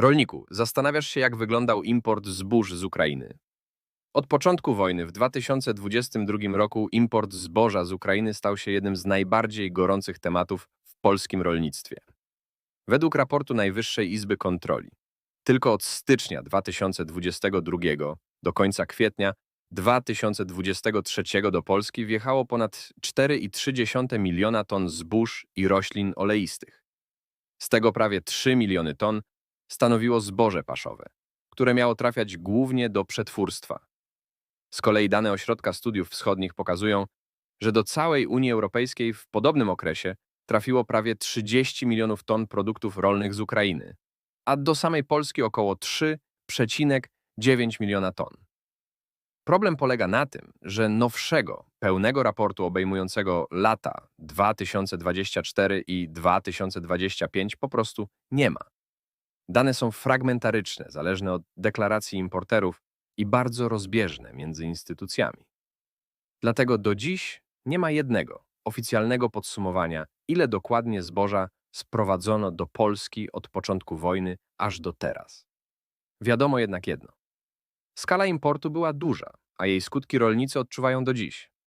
Rolniku, zastanawiasz się, jak wyglądał import zbóż z Ukrainy. Od początku wojny w 2022 roku import zboża z Ukrainy stał się jednym z najbardziej gorących tematów w polskim rolnictwie. Według raportu Najwyższej Izby Kontroli, tylko od stycznia 2022 do końca kwietnia 2023 do Polski wjechało ponad 4,3 miliona ton zbóż i roślin oleistych. Z tego prawie 3 miliony ton stanowiło zboże paszowe, które miało trafiać głównie do przetwórstwa. Z kolei dane Ośrodka Studiów Wschodnich pokazują, że do całej Unii Europejskiej w podobnym okresie trafiło prawie 30 milionów ton produktów rolnych z Ukrainy, a do samej Polski około 3,9 miliona ton. Problem polega na tym, że nowszego, pełnego raportu obejmującego lata 2024 i 2025 po prostu nie ma. Dane są fragmentaryczne, zależne od deklaracji importerów i bardzo rozbieżne między instytucjami. Dlatego do dziś nie ma jednego oficjalnego podsumowania, ile dokładnie zboża sprowadzono do Polski od początku wojny aż do teraz. Wiadomo jednak jedno. Skala importu była duża, a jej skutki rolnicy odczuwają do dziś.